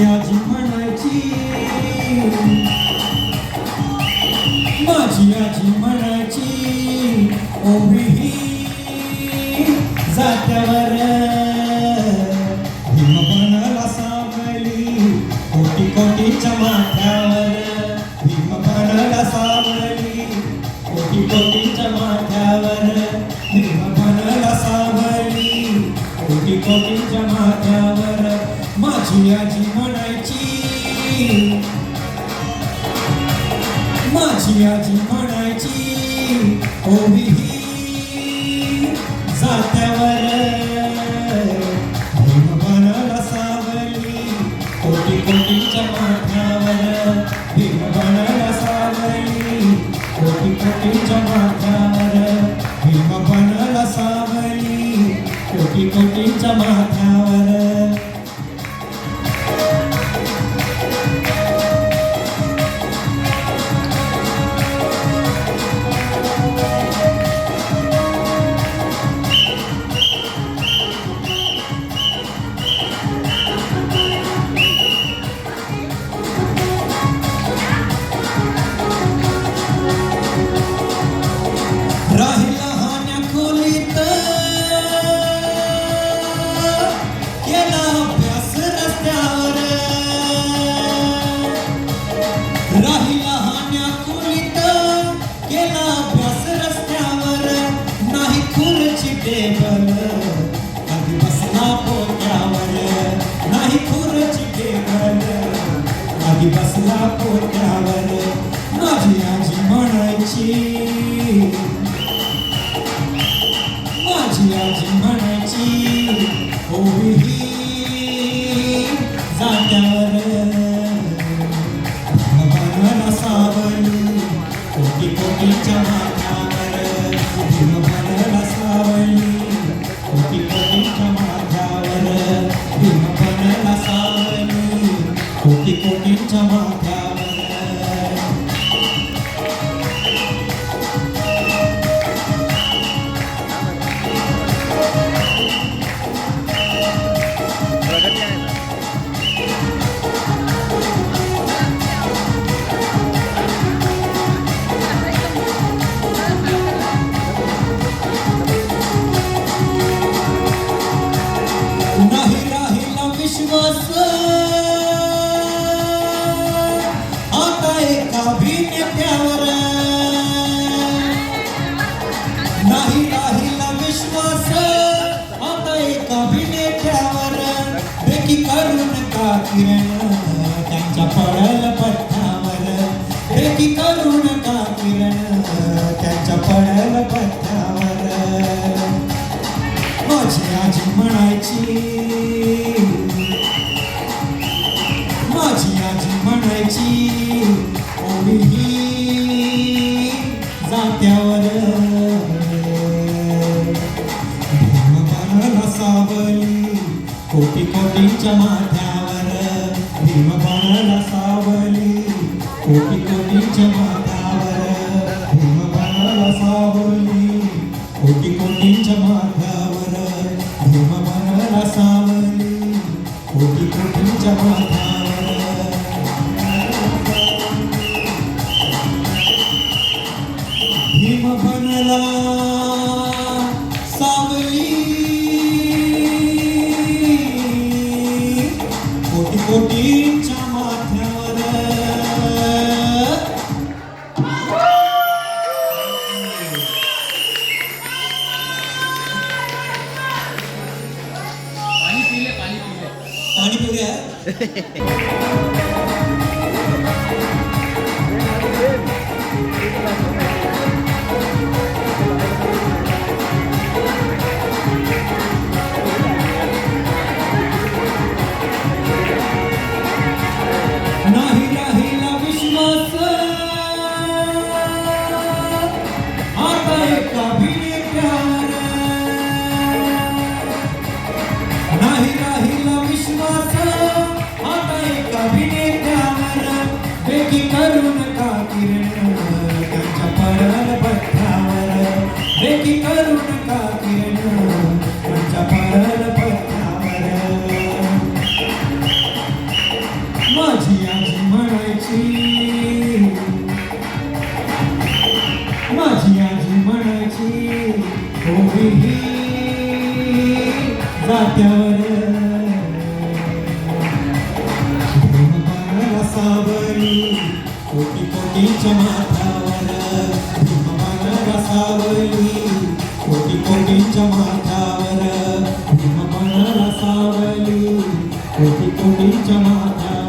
आजी म्हणायची. माझी आजी म्हणायची ओवी ही जात्यावर माझी आजी म्हणायची ओवी ही जात्यावर कोटी कोटीच्या माथ्यावर भीमपणाला कोटी कोटीच्या माथ्यावर भीमपणाला सावली कोटी कोटीच्या माथ्यावर माझी आजी म्हणायची ओवी ही जात्यावर भगवान सावली कोटी कोटीच्या माथ्यावर भगवान सावली कोटी कोटीच्या माथ्यावर भगवान सावली. कोटी कोटीच्या माथ्यावर किरण त्यांच्या पडल पथ्यावर. बेकी करू नका किरण? त्यांच्या पडल पथ्यावर. माझी आजी म्हणायची माझी आजी म्हणायची ओवी जात्यावर. भीमपणाला सावली कोटी कोटीच्या माथ्यावर. भीमपणाला सावली कोटी कोटीच्या Yeah. की करू नका तुमच्या परल पथावर. माझी आजी म्हणायची माझी आजी म्हणायची जात्यावर. सावरी कोटी कोटीच्या माथावर. सावरी कोटीच्या माथ्यावर भीमबाणाला सावली कोटी कोटीच्या माथ्यावर